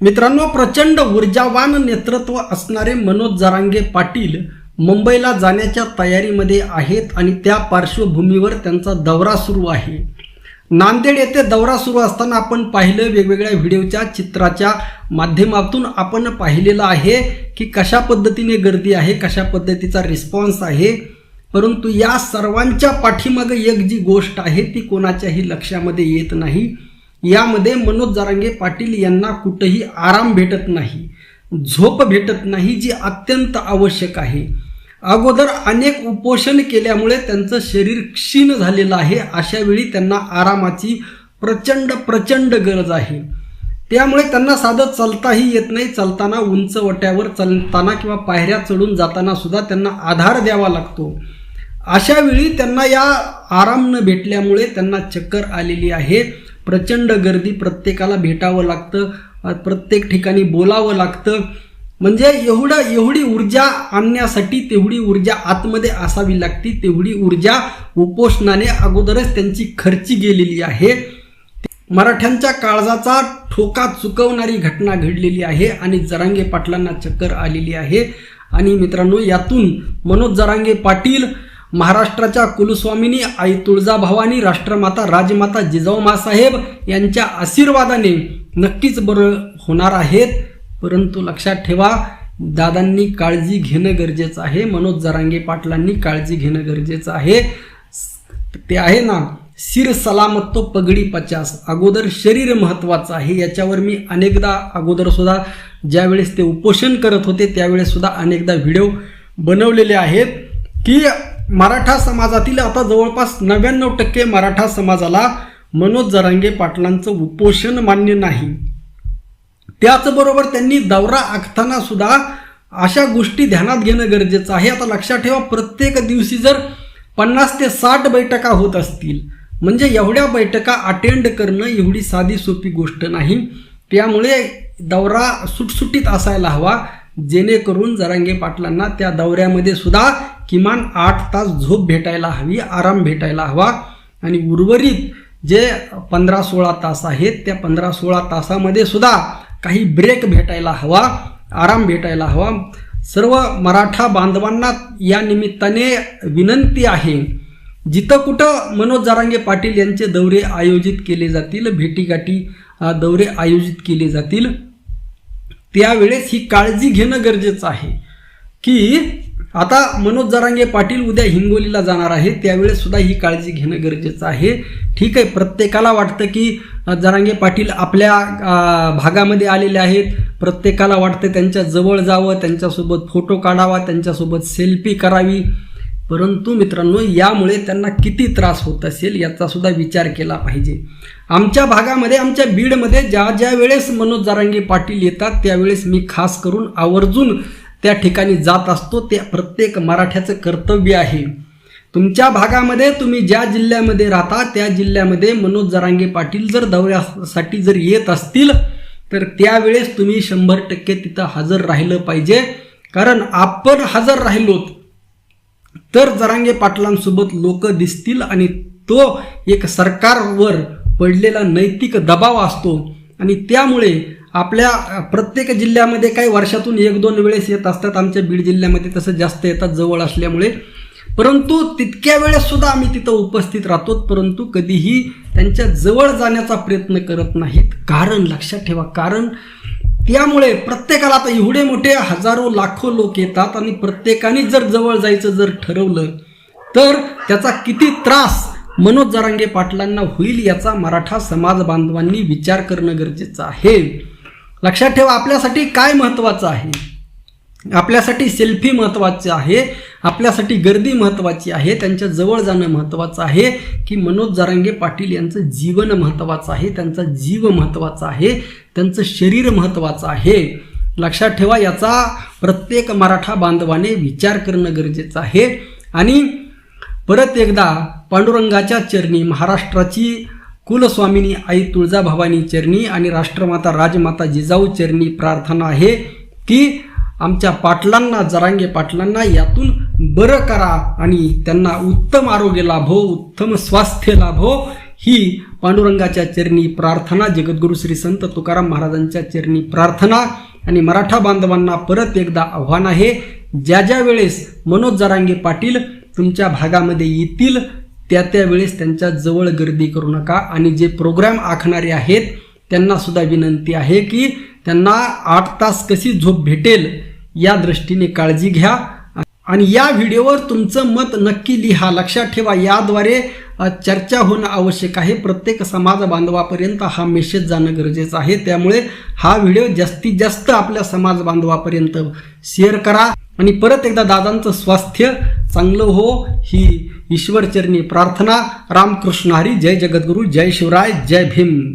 मित्रांनो प्रचंड ऊर्जावान नेतृत्व असणारे मनोज जरांगे पाटील मुंबईला जाण्याच्या तयारीमध्ये आहेत आणि त्या पार्श्वभूमीवर त्यांचा दौरा सुरू आहे. नांदेड येथे दौरा सुरू असताना आपण पाहिलं वेगवेगळ्या व्हिडिओच्या चित्राच्या माध्यमातून आपण पाहिलेलं आहे की कशा पद्धतीने गर्दी आहे कशा पद्धतीचा रिस्पॉन्स आहे. परंतु या सर्वांच्या पाठीमागं एक जी गोष्ट आहे ती कोणाच्याही लक्षामध्ये येत नाही. यामध्ये मनोज जारांगे पाटील यांना कुठेही आराम भेटत नाही झोप भेटत नाही जी अत्यंत आवश्यक आहे. अगोदर अनेक उपोषण केल्यामुळे त्यांचं शरीर क्षीण झालेलं आहे. अशा वेळी त्यांना आरामाची प्रचंड प्रचंड गरज आहे. त्यामुळे त्यांना साधं चालताही येत नाही. चालताना उंच वट्यावर चालताना किंवा पायऱ्या चढून जाताना सुद्धा त्यांना आधार द्यावा लागतो. अशा वेळी त्यांना या आराम न भेटल्यामुळे त्यांना चक्कर आलेली आहे. प्रचंड गर्दी प्रत्येकाला भेटावं लागतं प्रत्येक ठिकाणी बोलावं लागतं. म्हणजे एवढं एवढी ऊर्जा आणण्यासाठी तेवढी ऊर्जा आतमध्ये असावी लागती तेवढी ऊर्जा उपोषणाने अगोदरच त्यांची खर्ची गेलेली आहे. मराठ्यांच्या काळजाचा ठोका चुकवणारी घटना घडलेली आहे आणि जरांगे पाटलांना चक्कर आलेली आहे. आणि मित्रांनो यातून मनोज जरांगे पाटील महाराष्ट्राच्या कुलस्वामिनी आई तुळजाभवानी राष्ट्रमाता राजमाता जिजाऊ मासाहेब यांच्या आशीर्वादाने नक्कीच बरं होणार आहेत. परंतु लक्षात ठेवा दादांनी काळजी घेणं गरजेचं आहे. मनोज जरांगे पाटलांनी काळजी घेणं गरजेचं आहे. ते आहे ना सिर सलामत तो पगडी पचास. अगोदर शरीर महत्त्वाचं आहे. याच्यावर मी अनेकदा अगोदर सुद्धा ज्यावेळेस ते उपोषण करत होते त्यावेळेस सुद्धा अनेकदा व्हिडिओ बनवलेले आहेत की मराठा समाजातील आता जवळपास नव्याण्णव टक्के मराठा समाजाला मनोज जरांगे पाटलांचं उपोषण मान्य नाही. त्याचबरोबर त्यांनी दौरा आखताना सुद्धा अशा गोष्टी ध्यानात घेणं गरजेचं आहे. आता लक्षात ठेवा प्रत्येक दिवशी जर पन्नास ते साठ बैठका होत असतील म्हणजे एवढ्या बैठका अटेंड करणं एवढी साधी सोपी गोष्ट नाही. त्यामुळे दौरा सुटसुटीत असायला हवा जेणेकरून जरांगे पाटलांना त्या दौऱ्यामध्ये सुद्धा किमान आठ तास झोप भेटायला हवी आराम भेटायला हवा. आणि उर्वरित जे पंधरा सोळा तास आहेत त्या पंधरा सोळा तासामध्ये सुद्धा काही ब्रेक भेटायला हवा आराम भेटायला हवा. सर्व मराठा बांधवांना या निमित्ताने विनंती आहे जिथं कुठं मनोज जारांगे पाटील यांचे दौरे आयोजित केले जातील भेटीगाठी दौरे आयोजित केले जातील त्यावेळेस ही काळजी घेणं गरजेचं आहे की आता मनोज जरांगे पाटील उद्या हिंगोलीला जाणार आहे. त्यावेळेस सुद्धा ही काळजी घेणं गरजेचं आहे. ठीक आहे प्रत्येकाला वाटतं की जरांगे पाटील आपल्या भागामध्ये आलेले आहेत. प्रत्येकाला वाटतं त्यांच्या जवळ जावं त्यांच्यासोबत फोटो काढावा त्यांच्यासोबत सेल्फी करावी. परंतु मित्रांनो यामुळे त्यांना किती त्रास होत असेल याचासुद्धा विचार केला पाहिजे. आमच्या भागामध्ये आमच्या बीडमध्ये ज्या ज्या वेळेस मनोज जारांगे पाटील येतात त्यावेळेस मी खास करून आवर्जून त्या ठिकाणी जात असतो ते प्रत्येक मराठ्याचं कर्तव्य आहे. तुमच्या भागामध्ये तुम्ही ज्या जिल्ह्यामध्ये राहता त्या जिल्ह्यामध्ये मनोज जरांगे पाटील जर दौऱ्यासाठी जर येत असतील तर त्यावेळेस तुम्ही शंभर टक्के तिथं हजर राहिलं पाहिजे. कारण आपण हजर राहिलोत तर जरांगे पाटलांसोबत लोक दिसतील आणि तो एक सरकारवर पडलेला नैतिक दबाव असतो. आणि त्यामुळे आपल्या प्रत्येक जिल्ह्यामध्ये काही वर्षातून एक दोन वेळेस येत असतात. आमच्या बीड जिल्ह्यामध्ये तसं जास्त येतात जवळ असल्यामुळे. परंतु तितक्या वेळेस सुद्धा आम्ही तिथं उपस्थित राहतो परंतु कधीही त्यांच्या जवळ जाण्याचा प्रयत्न करत नाहीत. कारण लक्षात ठेवा कारण त्यामुळे प्रत्येकाला आता एवढे मोठे हजारो लाखो लोक येतात आणि प्रत्येकाने जर जवळ जायचं जर ठरवलं तर त्याचा किती त्रास मनोज जरांगे पाटलांना होईल याचा मराठा समाज बांधवांनी विचार करणं गरजेचं आहे. लक्षात ठेवा आपल्यासाठी काय महत्त्वाचं आहे? आपल्यासाठी सेल्फी महत्त्वाची आहे आपल्यासाठी गर्दी महत्त्वाची आहे त्यांच्या जवळ जाणं महत्त्वाचं आहे की मनोज जारंगे पाटील यांचं जीवन महत्त्वाचं आहे त्यांचा जीव महत्त्वाचा आहे त्यांचं शरीर महत्त्वाचं आहे. लक्षात ठेवा याचा प्रत्येक मराठा बांधवाने विचार करणं गरजेचं आहे. आणि परत एकदा पांडुरंगाच्या चरणी महाराष्ट्राची कुलस्वामिनी आई तुळजाभवानी चरणी आणि राष्ट्रमाता राजमाता जिजाऊ चरणी प्रार्थना आहे की आमच्या पाटलांना जरांगे पाटलांना यातून बरं करा आणि त्यांना उत्तम आरोग्य लाभो उत्तम स्वास्थ्य लाभो. ही पांडुरंगाच्या चरणी प्रार्थना जगद्गुरू श्री संत तुकाराम महाराजांच्या चरणी प्रार्थना आणि मराठा बांधवांना परत एकदा आव्हान आहे. ज्या ज्या वेळेस मनोज जरांगे पाटील तुमच्या भागामध्ये येतील त्या त्यावेळेस त्यांच्या जवळ गर्दी करू नका आणि जे प्रोग्राम आखणारे आहेत त्यांना सुद्धा विनंती आहे की त्यांना आठ तास कशी झोप भेटेल या दृष्टीने काळजी घ्या. आणि या व्हिडिओवर तुमचं मत नक्की लिहा. लक्षात ठेवा याद्वारे चर्चा होणं आवश्यक आहे. प्रत्येक समाज बांधवापर्यंत हा मेसेज जाणं गरजेचं आहे. त्यामुळे हा व्हिडिओ जास्तीत जास्त आपल्या समाज बांधवापर्यंत शेअर करा. आणि परत एकदा दादांचं स्वास्थ्य चांगलं हो ही ईश्वरचरणी प्रार्थना. रामकृष्ण हरी जय जगद्गुरू जय शिवराय जय भीम.